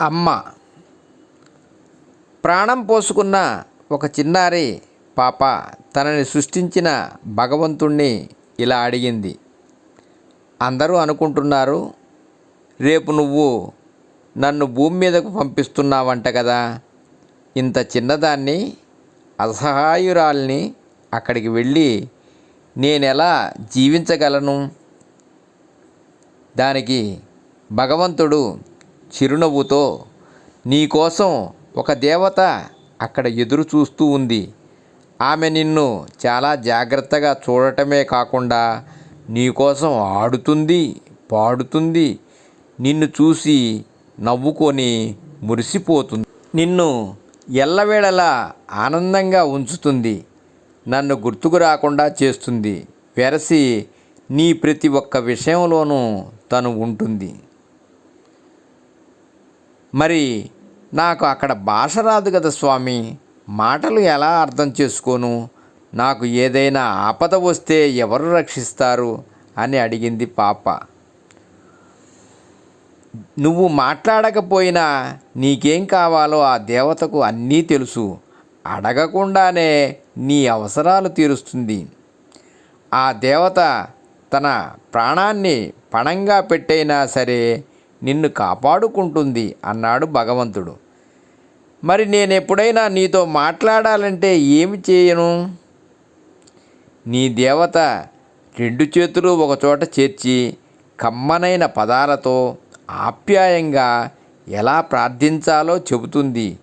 అమ్మ. ప్రాణం పోసుకున్న ఒక చిన్నారి పాప తనని సృష్టించిన భగవంతుణ్ణి ఇలా అడిగింది. అందరూ అనుకుంటున్నారు రేపు నువ్వు నన్ను భూమి మీదకు పంపిస్తున్నావంట కదా. ఇంత చిన్నదాన్ని అసహాయురాల్ని అక్కడికి వెళ్ళి నేనెలా జీవించగలను? దానికి భగవంతుడు చిరునవ్వుతో నీకోసం ఒక దేవత అక్కడ ఎదురు చూస్తూ ఉంది. ఆమె నిన్ను చాలా జాగ్రత్తగా చూడటమే కాకుండా నీకోసం ఆడుతుంది పాడుతుంది. నిన్ను చూసి నవ్వుకొని మురిసిపోతుంది. నిన్ను ఎల్లవేళలా ఆనందంగా ఉంచుతుంది. నన్ను గుర్తుకు రాకుండా చేస్తుంది. వెరసి నీ ప్రతి ఒక్క విషయంలోనూ తను ఉంటుంది. మరి నాకు అక్కడ భాష రాదు కదా స్వామి. మాటలు ఎలా అర్థం చేసుకోను? నాకు ఏదైనా ఆపద వస్తే ఎవరు రక్షిస్తారు? అని అడిగింది పాప. నువ్వు మాట్లాడకపోయినా నీకేం కావాలో ఆ దేవతకు అన్నీ తెలుసు. అడగకుండానే నీ అవసరాలు తీరుస్తుంది. ఆ దేవత తన ప్రాణాన్ని పణంగా పెట్టైనా సరే నిన్ను కాపాడుకుంటుంది అన్నాడు భగవంతుడు. మరి నేను ఎప్పుడైనా నీతో మాట్లాడాలంటే ఏమి చేయను? నీ దేవత రెండు చేతులు ఒకచోట చేర్చి కమ్మనైన పదాలతో ఆప్యాయంగా ఎలా ప్రార్థించాలో చెబుతుంది.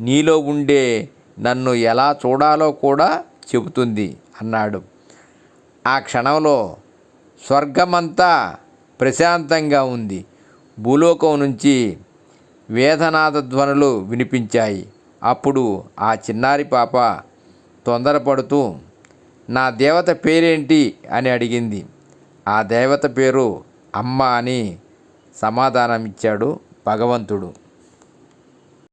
నీలో ఉండే నన్ను ఎలా చూడాలో కూడా చెబుతుంది అన్నాడు. ఆ క్షణంలో స్వర్గమంతా ప్రశాంతంగా ఉంది. భూలోకం నుంచి వేదనాద ధ్వనులు వినిపించాయి. అప్పుడు ఆ చిన్నారి పాప తొందరపడుతూ నా దేవత పేరేంటి? అని అడిగింది. ఆ దేవత పేరు అమ్మ అని సమాధానమిచ్చాడు భగవంతుడు.